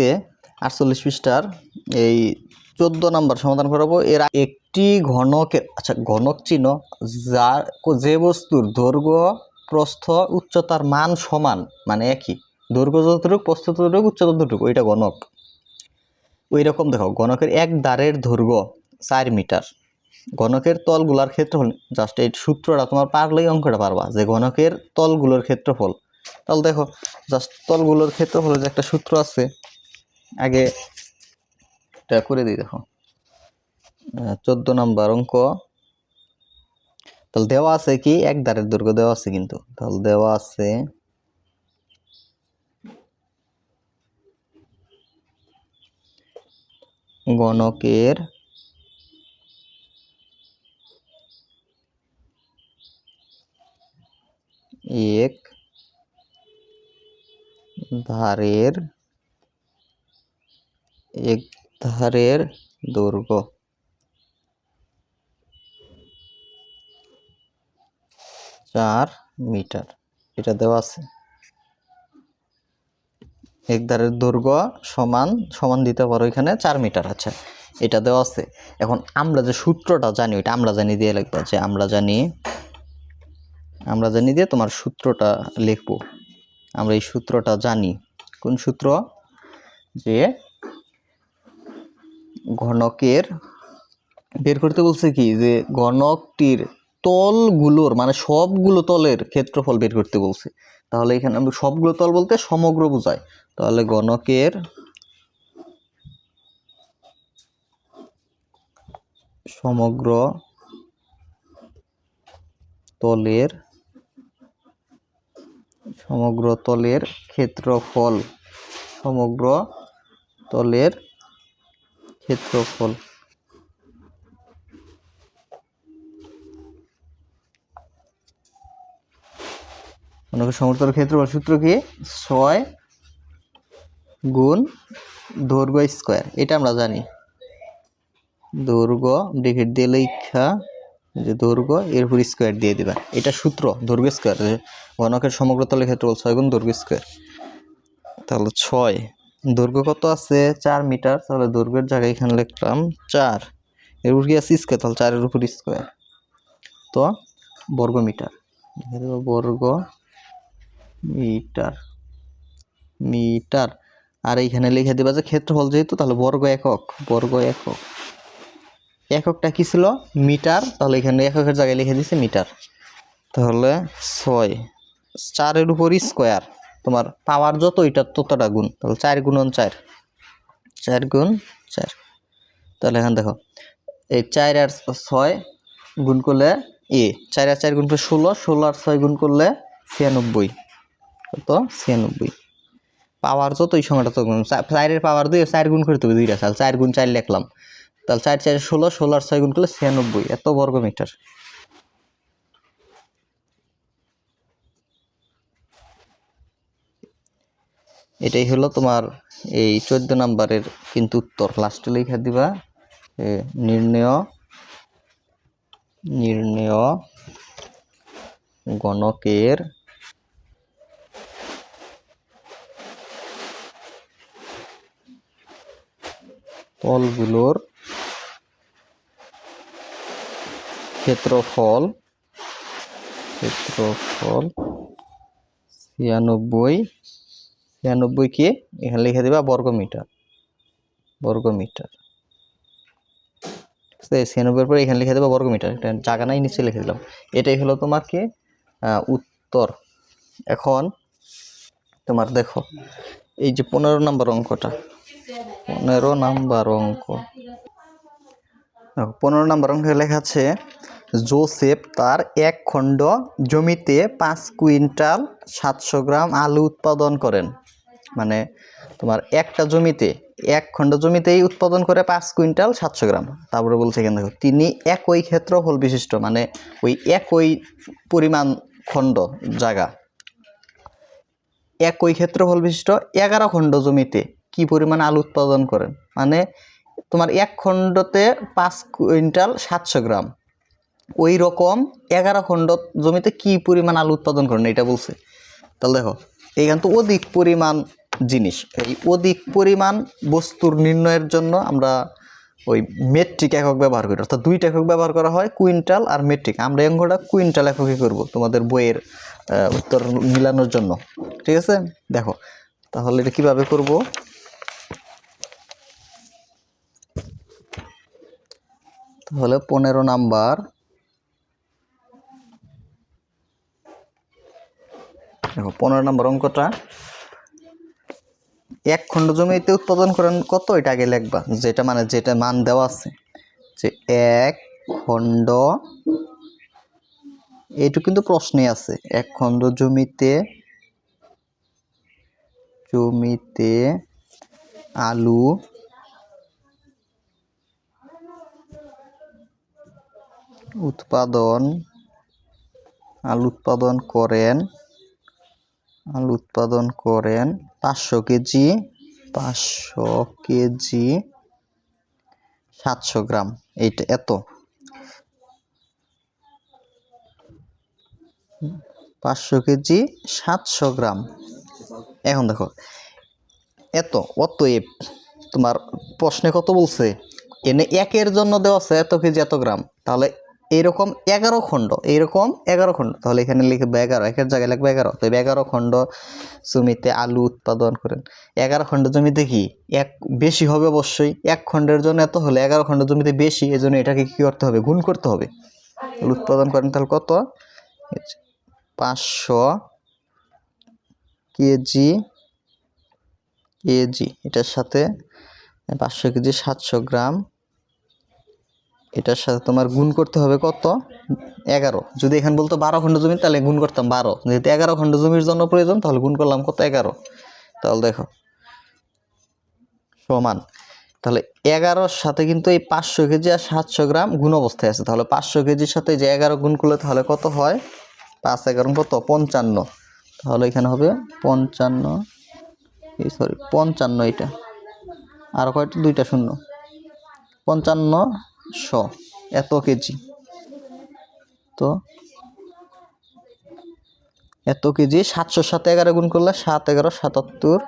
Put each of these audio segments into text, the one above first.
আজকে আটচল্লিশ পৃষ্ঠার এই চোদ্দ নাম্বার সমাধান করাবো এর একটি ঘনকের আচ্ছা ঘনক চিহ্ন যার যে বস্তুর দৈর্ঘ্য, প্রস্থ, উচ্চতার মান সমান মানে একই। দৈর্ঘ্য যতটুকু, প্রস্থ ততটুকু, উচ্চতা ততটুকু, ওইটা ঘনক। ওই রকম দেখো, ঘনকের এক দ্বারের দৈর্ঘ্য চার মিটার। ঘনকের তলগুলার ক্ষেত্রফল জাস্ট এই সূত্রটা তোমার পারলেই অঙ্কটা পারবা, যে ঘনকের তলগুলোর ক্ষেত্রফল। তাহলে দেখো জাস্ট তলগুলোর ক্ষেত্রফলের যে একটা সূত্র আছে আগে এটা করে দিই, দেখো। চোদ্দ নম্বর অঙ্ক। তাহলে দেওয়া আছে কি? এক দ্বারের দৈর্ঘ্য দেওয়া আছে কিন্তু। তাহলে দেওয়া আছে গণকের এক ধারের এক ধারের দৈর্ঘ্য চার মিটার, এটা দেওয়া আছে। এক ধারের দৈর্ঘ্য সমান সমান দিতে পারো এখানে চার মিটার আচ্ছা এটা দেওয়া আছে। এখন আমরা যে সূত্রটা জানি, ওইটা আমরা জানি দিয়ে লিখব, যে আমরা জানি আমরা জানি দিয়ে তোমার সূত্রটা লিখব। আমরা এই সূত্রটা জানি। কোন সূত্র? যে ঘনকের, বের করতে বলছে কি? যে ঘনকটির তলগুলোর মানে সবগুলো তলের ক্ষেত্রফল বের করতে বলছে। তাহলে এখানে আমি সবগুলো তল বলতে সমগ্র বোঝায় তাহলে ঘনকের সমগ্র তলের সমগ্র তলের ক্ষেত্রফল, সমগ্র তলের ক্ষেত্রফল। মনে করো সমগ্র তলের ক্ষেত্রফল সূত্র কি? ছয় গুণ দৈর্ঘ্য স্কোয়ার। এটা আমরা জানি। দৈর্ঘ্য ব্রেকেট দিয়ে লেখা যে দৈর্ঘ্য, এর উপর স্কোয়ার দিয়ে দিবা। এটা সূত্র, দৈর্ঘ্য স্কোয়ার। ঘনকের সমগ্র তলের ক্ষেত্রফল ছয় গুণ দৈর্ঘ্য স্কোয়ার। তাহলে ছয় দৈর্ঘ্য কত আছে চার মিটার, তাহলে দৈর্ঘ্যের জায়গায় এখানে লিখলাম চার। এর উপর কি আছে স্কোয়ার তাহলে চারের উপর স্কোয়ার তো বর্গ মিটার। বর্গ মিটার। মিটার। আর এইখানে লিখে দেবা যে ক্ষেত্রফল যেহেতু, তাহলে বর্গ একক বর্গ একক। এককটা কি ছিল? মিটার। তাহলে এখানে এককের জায়গায় লিখে দিছে মিটার। তাহলে ছয়। চারের উপর স্কোয়ার তোমার পাওয়ার যত এটা ততটা গুণ। তাহলে চার গুণন চার। চার গুণ চার। তাহলে এখানে দেখো, এই চার আর ছয় গুণ করলে এ, চার আর চার গুণ করলে ষোলো ষোলো আর ছয় গুণ করলে ছিয়ানব্বই। কত? ছিয়ানব্বই। পাওয়ার যত এই সংখ্যাটা তো চারের পাওয়ার দুই, চার গুণ করতে হবে দুইটা, তাহলে চার গুণ চার লিখলাম। তাহলে চার চার, ষোলো ষোলো আর ছয় গুণ করলে ছিয়ানব্বই। এত বর্গ মিটার এটাই হলো তোমার এই চোদ্দ নাম্বারের কিন্তু উত্তর। লাস্টে লিখে দিবা নির্ণয় নির্ণয় গণকের তলগুলোর ক্ষেত্রফল ক্ষেত্রফল ছিয়ানব্বই ছিয়ানব্বই কে? এখানে লিখে দেবা বর্গ মিটার বর্গ মিটার ছিয়ানব্বইয়ের পরে এখানে লিখে দেবা বর্গ মিটার এটা জায়গা নাই, নিচে লিখে দিলাম। এটাই হলো তোমার কি? উত্তর। এখন তোমার দেখো, এই যে পনেরো নাম্বার অঙ্কটা। পনেরো নাম্বার অঙ্ক। পনেরো নাম্বার অঙ্কে লেখা আছে, জোসেফ তার এক খণ্ড জমিতে পাঁচ কুইন্টাল সাতশো গ্রাম আলু উৎপাদন করেন। মানে তোমার একটা জমিতে, এক খণ্ড জমিতেই উৎপাদন করে পাঁচ কুইন্টাল সাতশো গ্রাম। তারপরে বলছে এখানে দেখো, তিনি একই ক্ষেত্রফল বিশিষ্ট মানে ওই একই পরিমাণ খণ্ড জায়গা। একই ক্ষেত্রফল বিশিষ্ট, এগারো খণ্ড জমিতে কি পরিমাণ আলু উৎপাদন করেন? মানে তোমার এক খণ্ডতে পাঁচ কুইন্টাল সাতশো গ্রাম। ওই রকম এগারো খণ্ড জমিতে কি পরিমাণ আলু উৎপাদন করেন? এটা বলছে। তাহলে দেখো এইখান তো অধিক পরিমাণ জিনিস। এই অধিক পরিমাণ বস্তুর নির্ণয়ের জন্য আমরা ওই মেট্রিক একক ব্যবহার করি। অর্থাৎ দুইটা একক ব্যবহার করা হয় কুইন্টাল আর মেট্রিক আমরা অঙ্কটা কুইন্টাল এককে করব তোমাদের বইয়ের উত্তর মিলানোর জন্য। ঠিক আছে? দেখো, তাহলে এটা কীভাবে করব? তাহলে পনেরো নাম্বার। দেখো, পনেরো নম্বর অঙ্কটা এক খণ্ড জমিতে উৎপাদন করেন কত? এটা আগে লিখবা। যেটা মানে যেটা মান দেওয়া আছে। যে এক খণ্ড এইটুকু কিন্তু প্রশ্নে আছে। এক খণ্ড জমিতে জমিতে আলু উৎপাদন আলু উৎপাদন করেন আলু উৎপাদন করেন পাঁচশো কেজি পাঁচশো কেজি, সাতশো গ্রাম। এইটা এত। পাঁচশো কেজি, সাতশো গ্রাম। এখন দেখো, এত, অতএব তোমার প্রশ্নে কত বলছে? এনে একের জন্য দেওয়া আছে এত কেজি, এত গ্রাম। তাহলে এইরকম এগারো খণ্ড এইরকম এগারো খণ্ড। তাহলে এখানে লিখবে এগারো, একের জায়গায় লিখবে এগারো। তো এগারো খণ্ড জমিতে আলু উৎপাদন করেন। এগারো খণ্ড জমিতে কি? এক, বেশি হবে অবশ্যই। এক খণ্ডের জন্য এত হলে এগারো খণ্ড জমিতে বেশি এই জন্য এটাকে কী করতে হবে? গুণ করতে হবে। উৎপাদন করেন তাহলে কত? পাঁচশো কেজি কেজি। এটার সাথে পাঁচশো কেজি সাতশো গ্রাম। এটার সাথে তোমার গুণ করতে হবে কত? এগারো। যদি এখানে বলতো বারো খণ্ড জমি, তাহলে গুণ করতাম বারো। যেহেতু এগারো খণ্ড জমির জন্য প্রয়োজন, তাহলে গুণ করলাম কত? এগারো। তাহলে দেখো, সমান। তাহলে এগারোর সাথে কিন্তু এই পাঁচশো কেজি আর সাতশো গ্রাম গুণ অবস্থায় আছে। তাহলে পাঁচশো কেজির সাথে যে এগারো গুণ করলে তাহলে কত হয়? পাঁচ এগারো কত? পঞ্চান্ন। তাহলে এখানে হবে পঞ্চান্ন, এই সরি পঞ্চান্ন এটা আর কয়টা? দুইটা শূন্য। পঞ্চান্ন শ এত কেজি। তো এত কেজি সাতশোর সাথে এগারো গুণ করলে সাত এগারো সাতাত্তর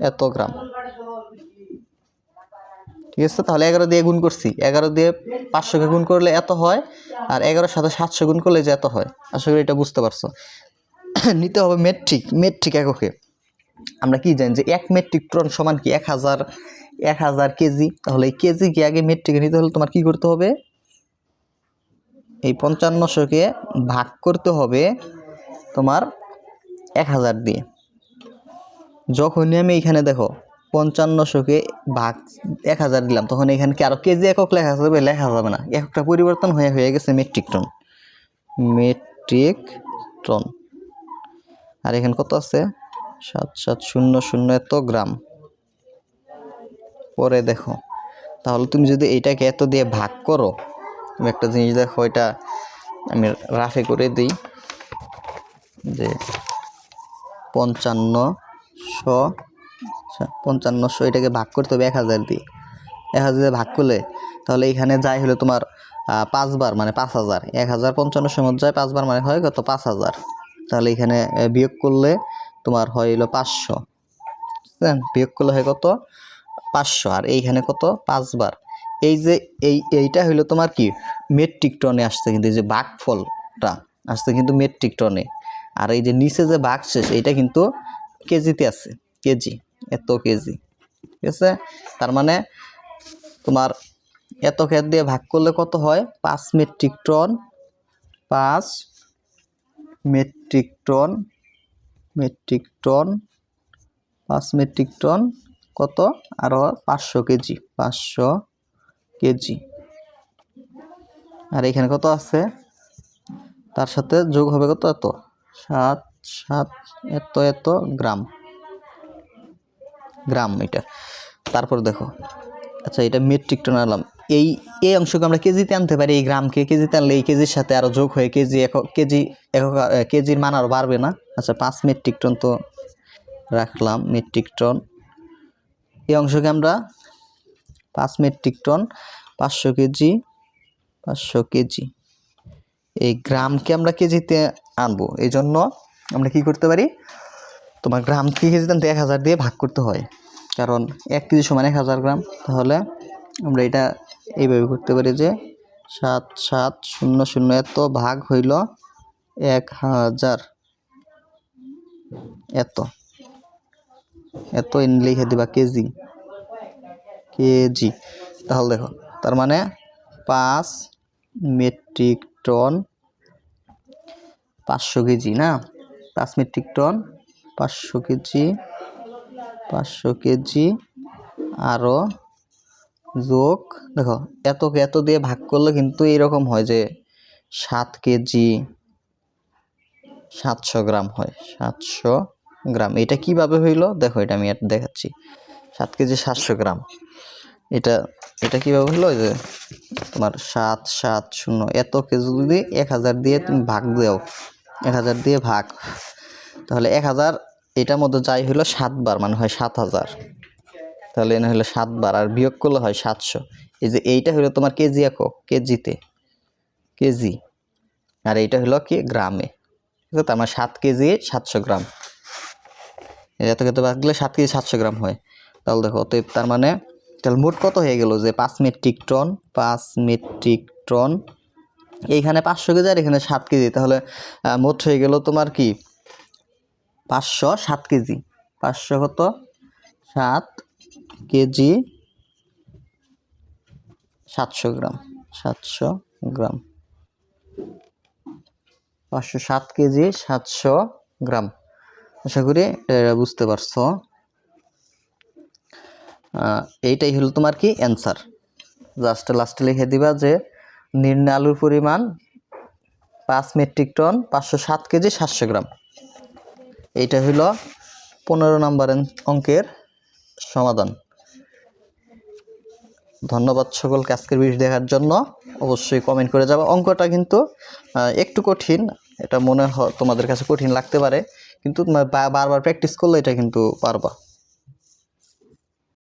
এত গ্রাম। ঠিক আছে, তাহলে এগারো দিয়ে গুণ করছি। এগারো দিয়ে পাঁচশোকে গুণ করলে এত হয়, আর এগারোর সাথে সাতশো গুণ করলে যে এত হয়। আশা করি এটা বুঝতে পারছ। নিতে হবে মেট্রিক মেট্রিক এককে। আমরা কি জানি যে এক মেট্রিক টন সমান কি এক হাজার এক হাজার কেজি? তাহলে এই কেজি কি আগে মেট্রিকে নিতে হলে তোমার কি করতে হবে? এই পঞ্চান্নশোকে ভাগ করতে হবে তোমার এক হাজার দিয়ে। যখনই আমি এখানে দেখো পঞ্চান্নশোকে ভাগ এক হাজার দিলাম, তখন এখানে কি আরও কেজি একক লেখা যাবে লেখা যাবে না। এককটা পরিবর্তন হয়ে হয়ে গেছে মেট্রিক টন মেট্রিক টন আর এখানে কত আছে? সাত সাত শূন্য শূন্য এত গ্রাম। পরে দেখো, তাহলে তুমি যদি এইটাকে এত দিয়ে ভাগ করো, তুমি একটা জিনিস দেখো, এটা আমি রাফে করে দিই, যে পঞ্চান্নশো আচ্ছা পঞ্চান্নশো এটাকে ভাগ করতে হবে এক হাজার দিয়ে। এক হাজার ভাগ করলে, তাহলে এখানে যাই হলো তোমার পাঁচবার মানে পাঁচ হাজার। এক হাজার পঞ্চান্নশোর মধ্যে যায় পাঁচবার মানে হয় কত পাঁচ হাজার। তাহলে এখানে বিয়োগ করলে তোমার হয় পাঁচশো। বিয়োগ করলে হয় কত? পাঁচশো। আর এইখানে কত? পাঁচবার। এই যে এই, এইটা হইল তোমার কি? মেট্রিক টনে আসছে কিন্তু এই যে বাঘ ফলটা আসছে কিন্তু মেট্রিক টনে আর এই যে নিচে যে বাঘ শেষ এইটা কিন্তু কেজিতে আছে। কেজি, এত কেজি। ঠিক আছে? তার মানে তোমার এত খেত দিয়ে ভাগ করলে কত হয়? পাঁচ মেট্রিক টন পাঁচ মেট্রিক টন মেট্রিক টন, পাঁচ মেট্রিক টন, কত? আরও পাঁচশো কেজি পাঁচশো কেজি। আর এখানে কত আছে? তার সাথে যোগ হবে কত? এত। সাত সাত, এত এত গ্রাম। গ্রাম এটা তারপর দেখো। আচ্ছা এটা মেট্রিক টন আনলাম এই এই অংশকে আমরা কেজিতে আনতে পারি, এই গ্রামকে কেজিতে আনলে এই কেজির সাথে আরও যোগ হয়ে কেজি একক কেজি একক কেজির মান আরও বাড়বে না। আচ্ছা পাঁচ মেট্রিক টন তো রাখলাম, মেট্রিক টন। এই অংশকে আমরা পাঁচ মেট্রিক টন, পাঁচশো কেজি পাঁচশো কেজি। এই গ্রামকে আমরা কেজিতে আনব। এই জন্য আমরা কি করতে পারি? তোমার গ্রাম থেকে কেজি দাম এক হাজার দিয়ে ভাগ করতে হয়। কারণ এক কেজি সমান এক হাজার গ্রাম। তাহলে আমরা এটা এইভাবে করতে পারি যে সাত সাত শূন্য শূন্য এত ভাগ হইল এক হাজার। এত। এত লিখে দিবা, কেজি। কেজি। তাহলে দেখো, তার মানে পাঁচ মেট্রিক টন পাঁচশো কেজি না? পাঁচ মেট্রিক টন পাঁচশো কেজি পাঁচশো কেজি আরও যোগ, দেখো এতকে এত দিয়ে ভাগ করলে কিন্তু এরকম হয় যে সাত কেজি সাতশো গ্রাম হয়, সাতশো গ্রাম। এটা কীভাবে হইল? দেখো, এটা আমি দেখাচ্ছি। সাত কেজি সাতশো গ্রাম। এটা এটা কীভাবে হলো যে তোমার সাত সাত, শূন্য, এত কেজি যদি এক হাজার দিয়ে তুমি ভাগ দাও, এক হাজার দিয়ে ভাগ, তাহলে এক হাজার, এটার মধ্যে যাই হলো সাতবার মানে হয় সাত হাজার। তাহলে এনে হলো সাতবার, আর বিয়োগ করলে হয় সাতশো। এই যে এইটা হলো তোমার কেজি একক, কেজিতে। কেজি। আর এইটা হলো কি? গ্রামে। তার মানে সাত কেজি সাতশো গ্রাম। এত খেতে ভাগলে সাত কেজি সাতশো গ্রাম হয়। তাহলে দেখো তো তার মানে তাহলে মোট কত হয়ে গেল যে পাঁচ মেট্রিক টন, পাঁচ মেট্রিক টন। এইখানে পাঁচশো কেজি আর এখানে সাত কেজি। তাহলে মোট হয়ে গেল তোমার কি? পাঁচশো সাত কেজি। পাঁচশো কত? সাত কেজি সাতশো গ্রাম সাতশো গ্রাম। পাঁচশো সাত কেজি, সাতশো গ্রাম। আশা করি এটা বুঝতে পারছ। এইটাই হলো তোমার কি অ্যান্সার জাস্ট লাস্টে লিখে দিবা যে নির্ণয় আলুর পরিমাণ পাঁচ মেট্রিক টন পাঁচশো সাত কেজি, সাতশো গ্রাম। এইটা হলো পনেরো নম্বর অঙ্কের সমাধান। ধন্যবাদ সকলকে আজকের ভিডিও দেখার জন্য। অবশ্যই কমেন্ট করে যাবে। অঙ্কটা কিন্তু একটু কঠিন। এটা মনে হয় তোমাদের কাছে কঠিন লাগতে পারে। কিন্তু বারবার প্র্যাকটিস করলে এটা কিন্তু পারবা।